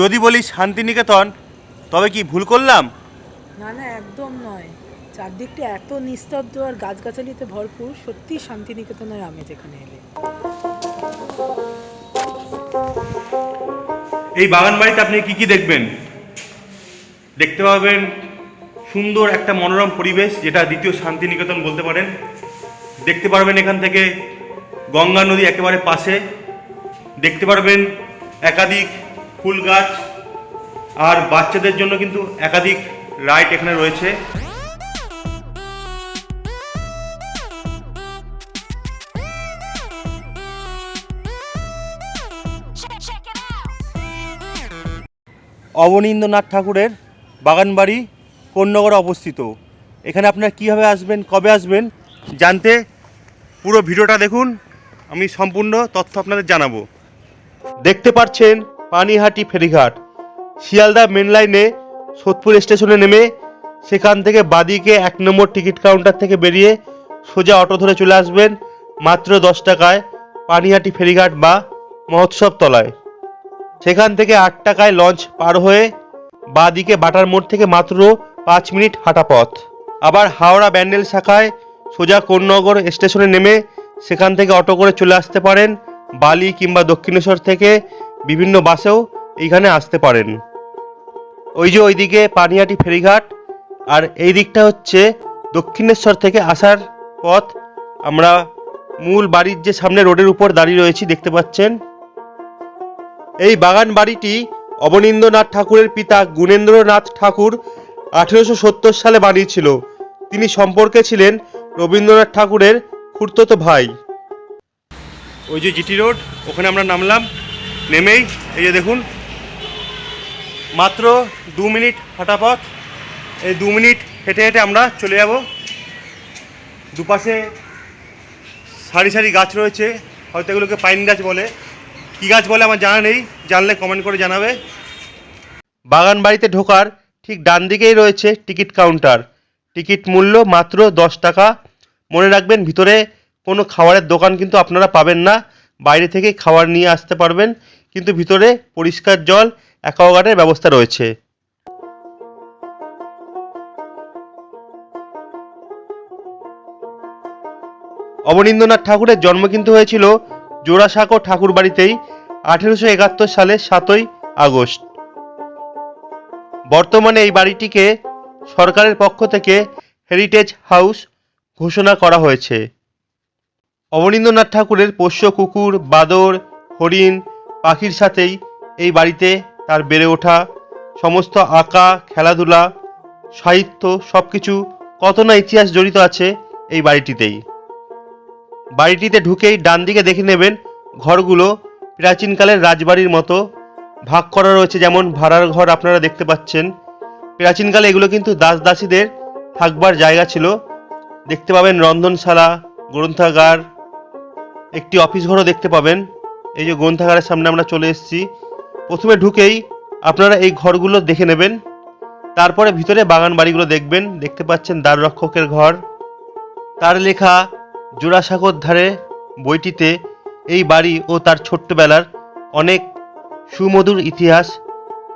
যদি বলি শান্তিনিকেতন তবে কি ভুল করলাম? না না একদম নয়। চারদিকটা এত নিস্তব্ধ আর গাছগাছালিতে ভরপুর সত্যি শান্তিনিকেতনের আমেজ এখানে এলে। এই বাগান বাড়িতে আপনি কি কি দেখবেন? দেখতে পাবেন সুন্দর একটা মনোরম পরিবেশ যেটা দ্বিতীয় শান্তিনিকেতন বলতে পারেন। দেখতে পারবেন এখান থেকে গঙ্গা নদী একেবারে পাশে। দেখতে পারবেন একাধিক ফুল গাছ আর বাচ্চাদের জন্য কিন্তু একাধিক রাইড এখানে রয়েছে। অবনীন্দ্রনাথ ঠাকুরের বাগানবাড়ি কোন্নগরে অবস্থিত। এখানে আপনারা কীভাবে আসবেন, কবে আসবেন, জানতে পুরো ভিডিওটা দেখুন। আমি সম্পূর্ণ তথ্য আপনাদের জানাব। দেখতে পাচ্ছেন পানিহাটি ফেরিঘাট। শিয়ালদা মেন লাইনে সোদপুর স্টেশনে নেমে সেখান থেকে বাদিকে এক নম্বর টিকিট কাউন্টার থেকে বেরিয়ে সোজা অটো ধরে চলে আসবেন মাত্র দশ টাকায় পানিহাটি ফেরিঘাট বা মহোৎসব তলায়। সেখান থেকে আট টাকায় লঞ্চ পার হয়ে বাঁদিকে বাটার মোড় থেকে মাত্র পাঁচ মিনিট হাঁটা পথ। আবার হাওড়া ব্যান্ডেল শাখায় সোজা কোন্নগর স্টেশনে নেমে সেখান থেকে অটো করে চলে আসতে পারেন বালি কিংবা দক্ষিণেশ্বর থেকে বিভিন্ন বাসেও এইখানে আসতে পারেন। ওই যে ওইদিকে পানিহাটি ফেরিঘাট, আর এই দিকটা হচ্ছে দক্ষিণেশ্বর থেকে আসার পথ। আমরা মূল বাড়ির যে সামনে রোডের উপর দাঁড়িয়ে রয়েছি, দেখতে পাচ্ছেন। এই বাগান বাড়িটি অবনীন্দ্রনাথ ঠাকুরের পিতা গুণেন্দ্রনাথ ঠাকুর আঠেরোশো সত্তর সালে বানিয়েছিল। তিনি সম্পর্কে ছিলেন রবীন্দ্রনাথ ঠাকুরের খুড়তো ভাই। ওই যে জিটি রোড, ওখানে আমরা নামলাম। নেমেই, এই যে দেখুন, মাত্র দু মিনিট হাঁটা পথ এই দু মিনিট হেঁটে হেঁটে আমরা চলে যাব। দুপাশে সারি সারি গাছ রয়েছে, হয়তো এগুলোকে পাইন গাছ বলে। কী গাছ বলে আমার জানা নেই, জানলে কমেন্ট করে জানাবে। বাগান বাড়িতে ঢোকার ঠিক ডান দিকেই রয়েছে টিকিট কাউন্টার। টিকিট মূল্য মাত্র দশ টাকা। মনে রাখবেন, ভিতরে কোনো খাবারের দোকান কিন্তু আপনারা পাবেন না। বাইরে থেকে খাবার নিয়ে আসতে পারবেন। কিন্তু ভিতরে পরিষ্কার জল, অ্যাকোয়াগার্ডের ব্যবস্থা রয়েছে। অবনীন্দ্রনাথ ঠাকুরের জন্ম কিন্তু হয়েছিল জোড়াসাঁকো ঠাকুর বাড়িতেই আঠেরোশো একাত্তর সালে সাতই আগস্ট। বর্তমানে এই বাড়িটিকে সরকারের পক্ষ থেকে হেরিটেজ হাউস ঘোষণা করা হয়েছে। অবনীন্দ্রনাথ ঠাকুরের পোষ্য কুকুর, বাদর, হরিণ পাখির সাথেই এই বাড়িতে তার বেড়ে ওঠা সমস্ত আঁকা, খেলাধুলা, সাহিত্য সব কিছু কত না ইতিহাস জড়িত আছে এই বাড়িটিতেই। বাড়িটিতে ঢুকেই ডান দিকে দেখে নেবেন ঘরগুলো প্রাচীনকালের রাজবাড়ির মতো। ভাগ করা রয়েছে যেমন ভাড়ার ঘর আপনারা দেখতে পাচ্ছেন। প্রাচীনকালে এগুলো কিন্তু দাস দাসীদের থাকবার জায়গা ছিল। দেখতে পাবেন রন্ধনশালা, গ্রন্থাগার, একটি অফিস ঘরও দেখতে পাবেন। এই যে গ্রন্থাগারের সামনে আমরা চলে এসেছি। প্রথমে ঢুকেই আপনারা এই ঘরগুলো দেখে নেবেন। তারপরে ভিতরে বাগান বাড়িগুলো দেখবেন। দেখতে পাচ্ছেন দ্বাররক্ষকের ঘর। তার লেখা জোড়াসাগর ধারে বইটিতে এই বাড়ি ও তার ছোট্টবেলার অনেক সুমধুর ইতিহাস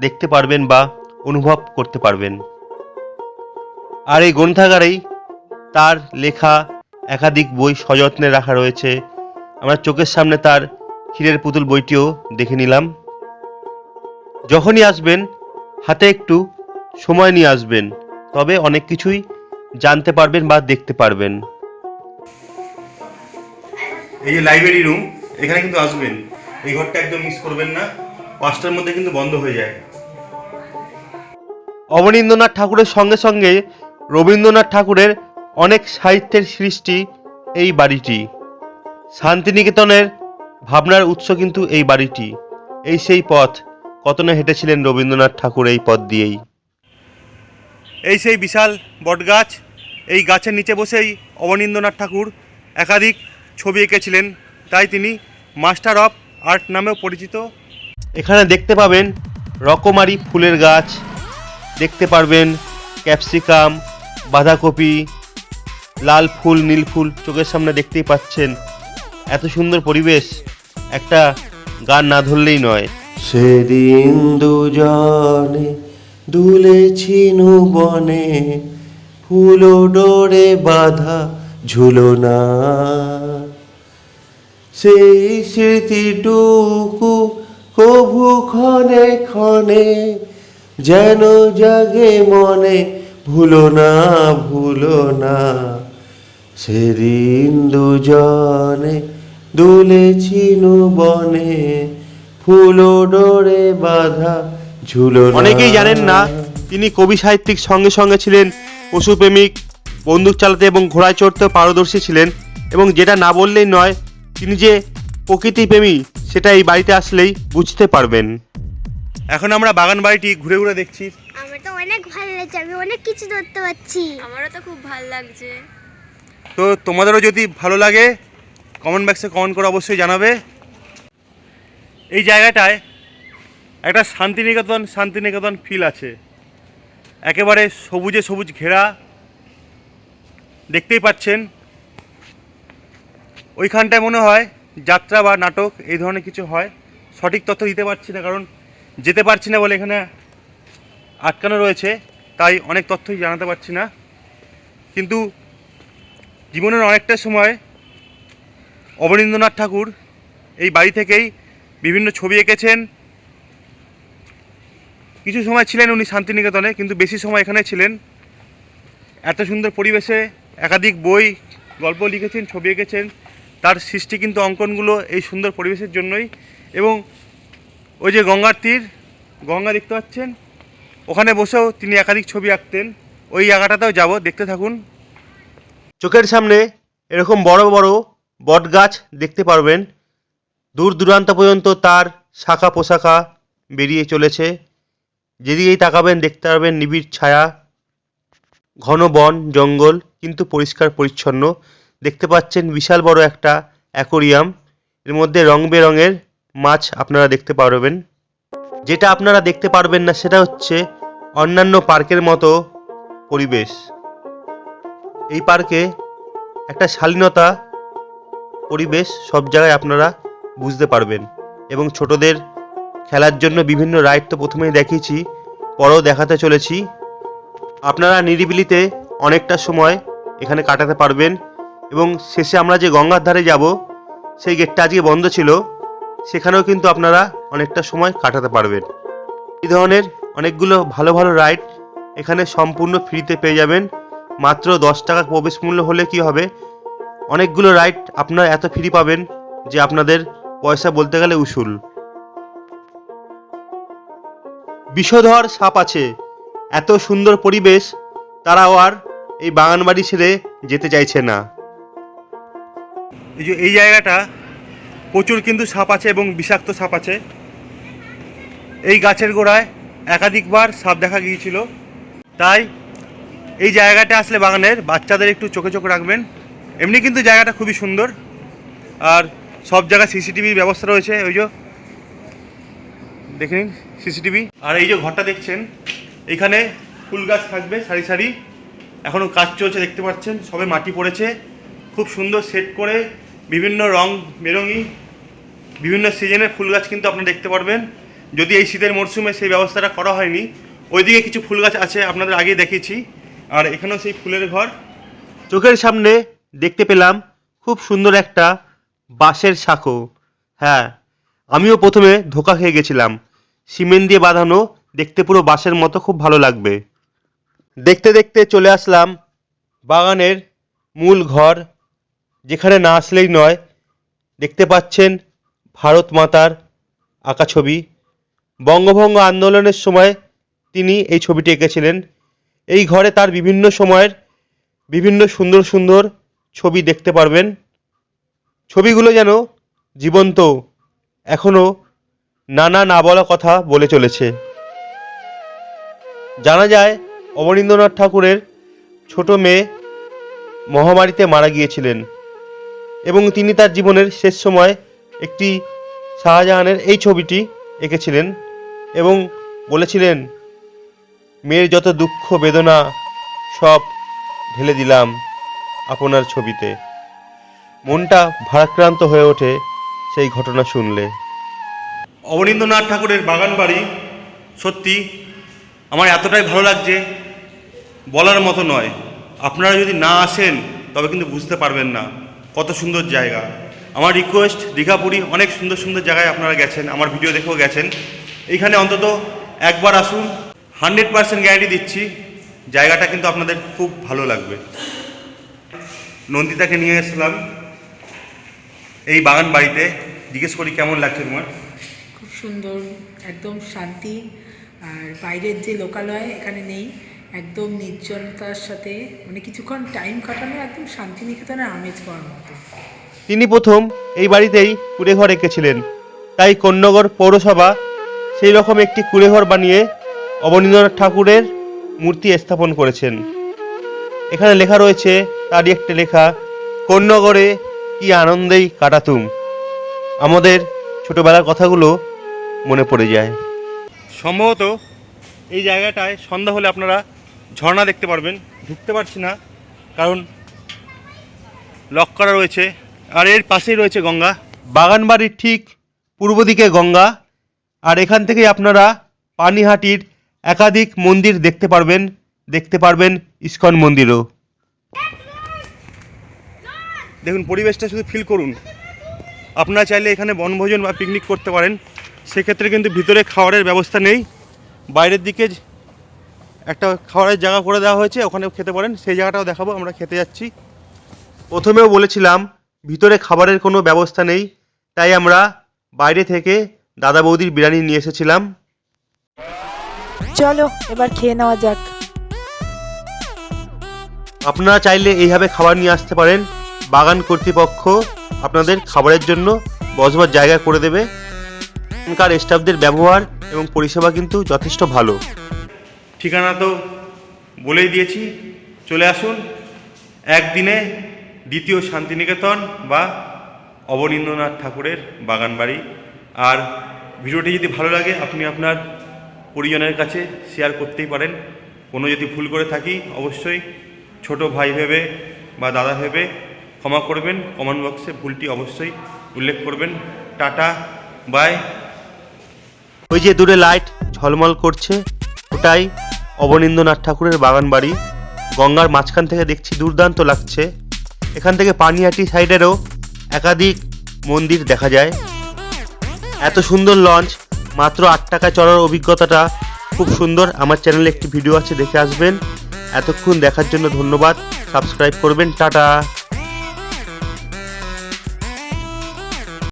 দেখতে পারবেন বা অনুভব করতে পারবেন। আর এই গ্রন্থাগারেই তার লেখা একাধিক বই সযত্নে রাখা রয়েছে। আমার চোখের সামনে তার ক্ষীরের পুতুল বইটিও দেখে নিলাম। যখনই আসবেন হাতে একটু সময় নিয়ে আসবেন তবে অনেক কিছুই জানতে পারবেন বা দেখতে পারবেন। এই যে লাইব্রেরি রুম এখানে কিন্তু আসবেন। এই ঘরটা একদম মিস করবেন না পাঁচটার মধ্যে কিন্তু বন্ধ হয়ে যায়। অবনীন্দ্রনাথ ঠাকুরের সঙ্গে সঙ্গে রবীন্দ্রনাথ ঠাকুরের অনেক সাহিত্যের সৃষ্টি এই বাড়িটি। শান্তিনিকেতনের ভাবনার উৎস কিন্তু এই বাড়িটি। এই সেই পথ কত না হেঁটেছিলেন রবীন্দ্রনাথ ঠাকুর এই পথ দিয়েই। এই সেই বিশাল বটগাছ এই গাছের নিচে বসেই অবনীন্দ্রনাথ ঠাকুর একাধিক ছবি এঁকেছিলেন। তাই তিনি মাস্টার অফ আর্ট নামেও পরিচিত। এখানে দেখতে পাবেন রকমারি ফুলের গাছ দেখতে পারবেন ক্যাপসিকাম বাঁধাকপি লাল ফুল নীল ফুল চোখের সামনে দেখতেই পাচ্ছেন। এত সুন্দর পরিবেশ, একটা গান না ধরলেই নয়। সেদিন দুজনে দুলেছিনু বনে ফুলো ডোরে বাঁধা ঝুলনা। সেই স্মৃতিটুকু কভু ক্ষণে ক্ষণে যেন জাগে মনে, ভুলো না ভুলো না। সেদিন দুজনে দুলেছিনু বনে ফুলো ডোরে বাঁধা ঝুলো অনেকেই জানেন না তিনি কবি সাহিত্যিক সঙ্গে সঙ্গে ছিলেন পশুপ্রেমিক বন্দুক চালাতে এবং ঘোড়ায় চড়তে পারদর্শী ছিলেন এবং যেটা না বললেই নয় তিনি যে প্রকৃতি প্রেমী সেটা এই বাড়িতে আসলেই বুঝতে পারবেন। এখন আমরা বাগান বাড়িটি ঘুরে ঘুরে দেখছি। আমার তো অনেক ভালো লাগছে আমি অনেক কিছু ধরতে পারছি। আমারও তো খুব ভালো লাগছে। তো তোমাদেরও যদি ভালো লাগে কমেন্ট বক্সে কমেন্ট করে অবশ্যই জানাবে। এই জায়গাটায় একটা শান্তিনিকেতন শান্তিনিকেতন ফিল আছে। একেবারে সবুজে সবুজ ঘেরা, দেখতেই পাচ্ছেন। ওইখানটায় মনে হয় যাত্রা বা নাটক, এই ধরনের কিছু হয়। সঠিক তথ্য দিতে পারছি না, কারণ যেতে পারছি না বলে এখানে আটকানো রয়েছে, তাই অনেক তথ্যই জানাতে পারছি না। কিন্তু জীবনের অনেকটা সময় অবনীন্দ্রনাথ ঠাকুর এই বাড়ি থেকেই বিভিন্ন ছবি এঁকেছেন। কিছু সময় ছিলেন উনি শান্তিনিকেতনে, কিন্তু বেশি সময় এখানে ছিলেন। এত সুন্দর পরিবেশে একাধিক বই, গল্প লিখেছেন, ছবি এঁকেছেন। তার সৃষ্টি কিন্তু অঙ্কনগুলো এই সুন্দর পরিবেশের জন্যই। এবং ওই যে গঙ্গার তীর, গঙ্গা দেখতে পাচ্ছেন? ওখানে বসেও তিনি একাধিক ছবি আঁকতেন। ওই জায়গাটাতেও যাব, দেখতে থাকুন। চোখের সামনে এরকম বড় বড় বট গাছ দেখতে পারবেন। দূর দূরান্ত পর্যন্ত তার শাখা পোশাখা বেরিয়ে চলেছে। যেদিকেই তাকাবেন দেখতে পারবেন নিবিড় ছায়া, ঘন বন, জঙ্গল, কিন্তু পরিষ্কার পরিচ্ছন্ন। দেখতে পাচ্ছেন বিশাল বড় একটা অ্যাকোরিয়াম। এর মধ্যে রং বেরঙের মাছ আপনারা দেখতে পারবেন। যেটা আপনারা দেখতে পারবেন না, সেটা হচ্ছে অন্যান্য পার্কের মতো পরিবেশ। এই পার্কে একটা শালীনতা পরিবেশ সব জায়গায় আপনারা বুঝতে পারবেন। এবং ছোটদের খেলার জন্য বিভিন্ন রাইড তো প্রথমেই দেখিয়েছি, পরেও দেখাতে চলেছি। আপনারা নিরিবিলিতে অনেকটা সময় এখানে কাটাতে পারবেন এবং শেষে আমরা যে গঙ্গার ধারে যাব, সেই গেটটা আজকে বন্ধ ছিল, সেখানেও কিন্তু আপনারা অনেকটা সময় কাটাতে পারবেন। এই ধরনের অনেকগুলো ভালো ভালো রাইড এখানে সম্পূর্ণ ফ্রিতে পেয়ে যাবেন। মাত্র দশ টাকা প্রবেশ মূল্য হলে কি হবে? অনেকগুলো রাইড আপনারা এত ফ্রি পাবেন যে আপনাদের পয়সা বলতে গেলে উসুল। বিষধর সাপ আছে। এত সুন্দর পরিবেশ, তারাও আর এই বাগানবাড়ি ছেড়ে যেতে চাইছে না। এই যে এই জায়গাটা, প্রচুর কিন্তু সাপ আছে এবং বিষাক্ত সাপ আছে। এই গাছের গোড়ায় একাধিকবার সাপ দেখা গিয়েছিল। তাই এই জায়গাটা আসলে বাগানের, বাচ্চাদের একটু চোখে চোখে রাখবেন। এমনি কিন্তু জায়গাটা খুবই সুন্দর। আর সব জায়গায় সিসিটিভির ব্যবস্থা রয়েছে, ওই যে। দেখে নিন, সিসিটিভি। আর এই যে ঘরটা দেখছেন, এখানে ফুল গাছ থাকবে, সারি সারি। এখনও কাজ চলছে, দেখতে পাচ্ছেন, সবে মাটি পড়েছে। খুব সুন্দর সেট করে, বিভিন্ন রং বেরঙি, বিভিন্ন সিজনের ফুল গাছ কিন্তু আপনি দেখতে পারবেন। যদি এই শীতের মরশুমে সেই ব্যবস্থাটা করা হয়নি, ওইদিকে কিছু ফুল গাছ আছে, আপনাদের আগে দেখিয়েছি। আর এখানেও সেই ফুলের ঘর। চোখের সামনে দেখতে পেলাম খুব সুন্দর একটা বাঁশের সাঁকো। হ্যাঁ আমিও প্রথমে ধোকা খেয়ে গেছিলাম। সিমেন্ট দিয়ে বাঁধানো দেখতে পুরো বাঁশের মতো খুব ভালো লাগবে। দেখতে দেখতে চলে আসলাম বাগানের মূল ঘর, যেখানে না আসলেই নয়, দেখতে পাচ্ছেন ভারত মাতার আঁকা ছবি। বঙ্গভঙ্গ আন্দোলনের সময় তিনি এই ছবিটি এঁকেছিলেন। এই ঘরে তার বিভিন্ন সময়ের বিভিন্ন সুন্দর সুন্দর ছবি দেখতে পারবেন। ছবিগুলো যেন জীবন্ত এখনও নানা না বলা কথা বলে চলেছে। জানা যায় অবনীন্দ্রনাথ ঠাকুরের ছোট মেয়ে মহামারীতে মারা গিয়েছিলেন এবং তিনি তার জীবনের শেষ সময় একটি শাহজাহানের এই ছবিটি এঁকেছিলেন এবং বলেছিলেন মেয়ের যত দুঃখ, বেদনা, সব ঢেলে দিলাম আপনার ছবিতে। মনটা ভারাক্রান্ত হয়ে ওঠে সেই ঘটনা শুনলে। অবনীন্দ্রনাথ ঠাকুরের বাগান বাড়ি, সত্যি, আমার এতটাই ভালো লাগছে, বলার মতো নয়। আপনারা যদি না আসেন, তবে কিন্তু বুঝতে পারবেন না কত সুন্দর জায়গা। আমার রিকোয়েস্ট দীঘাপুরি, অনেক সুন্দর সুন্দর জায়গায় আপনারা গেছেন, আমার ভিডিও দেখেও গেছেন। এইখানে অন্তত একবার আসুন হান্ড্রেড পার্সেন্ট গ্যারান্টি দিচ্ছি। জায়গাটা কিন্তু আপনাদের খুব ভালো লাগবে। নন্দিতাকে নিয়ে এসলাম এই বাগান বাড়িতে। জিজ্ঞেস করি কেমন লাগছে তোমার? খুব সুন্দর একদম শান্তি। আর বাইরের যে লোকালয় এখানে নেই। একদম নির্জনতার সাথে মানে কিছুক্ষণ টাইম কাটানো একদম শান্তিনিকেতনের আমেজ পাওয়ার মতো। তিনি প্রথম এই বাড়িতেই কুড়েঘর এঁকেছিলেন। তাই কন্যগর পৌরসভা সেই রকম একটি কুড়েঘর বানিয়ে অবনীন্দ্রনাথ ঠাকুরের মূর্তি স্থাপন করেছেন। এখানে লেখা রয়েছে তারই একটা লেখা কন্যগরে কি আনন্দেই কাটাতুম? আমাদের ছোটবেলার কথাগুলো মনে পড়ে যায়। সম্ভবত এই জায়গাটায় সন্ধ্যা হলে আপনারা ঝর্ণা দেখতে পারবেন। ঢুকতে পারছি না কারণ লক করা রয়েছে আর এর পাশেই রয়েছে গঙ্গা। বাগান বাড়ির ঠিক পূর্ব দিকে গঙ্গা আর এখান থেকেই আপনারা পানিহাটির একাধিক মন্দির দেখতে পারবেন দেখতে পারবেন ইস্কন মন্দিরও। দেখুন, পরিবেশটা শুধু ফিল করুন। আপনারা চাইলে এখানে বনভোজন বা পিকনিক করতে পারেন। সেক্ষেত্রে কিন্তু ভিতরে খাওয়ারের ব্যবস্থা নেই। বাইরের দিকে একটা খাওয়ারের জায়গা করে দেওয়া হয়েছে, ওখানেও খেতে পারেন। সেই জায়গাটাও দেখাবো, আমরা খেতে যাচ্ছি। প্রথমেও বলেছিলাম, ভিতরে খাবারের কোনো ব্যবস্থা নেই। তাই আমরা বাইরে থেকে দাদা বৌদির বিরিয়ানি নিয়ে এসেছিলাম। চলো এবার খেয়ে নেওয়া যাক। আপনারা চাইলে এইভাবে খাবার নিয়ে আসতে পারেন। বাগান কর্তৃপক্ষ আপনাদের খাবারের জন্য বসবার জায়গা করে দেবে। এখানকার স্টাফদের ব্যবহার এবং পরিষেবা কিন্তু যথেষ্ট ভালো। ঠিকানা তো বলেই দিয়েছি। চলে আসুন। একদিনে দ্বিতীয় শান্তিনিকেতন বা অবনীন্দ্রনাথ ঠাকুরের বাগান বাড়ি আর ভিডিওটি যদি ভালো লাগে আপনি আপনার পরিজনের কাছে শেয়ার করতেই পারেন। কোনো যদি ভুল করে থাকি, অবশ্যই ছোট ভাই ভেবে বা দাদা ভেবে ক্ষমা করবেন। কমেন্ট বক্সে ভুলটি অবশ্যই উল্লেখ করবেন। টাটা বাই ওই যে দূরে লাইট ঝলমল করছে, ওটাই অবনীন্দ্রনাথ ঠাকুরের বাগান বাড়ি। গঙ্গার মাঝখান থেকে দেখছি দুর্দান্ত লাগছে। এখান থেকে পানিহাটি সাইডেরও একাধিক মন্দির দেখা যায়। এত সুন্দর লঞ্চ মাত্র আট টাকা চড়ার অভিজ্ঞতাটা খুব সুন্দর। আমার চ্যানেলে একটি ভিডিও আছে, দেখে আসবেন। এতক্ষণ দেখার জন্য ধন্যবাদ। সাবস্ক্রাইব করবেন। টাটা!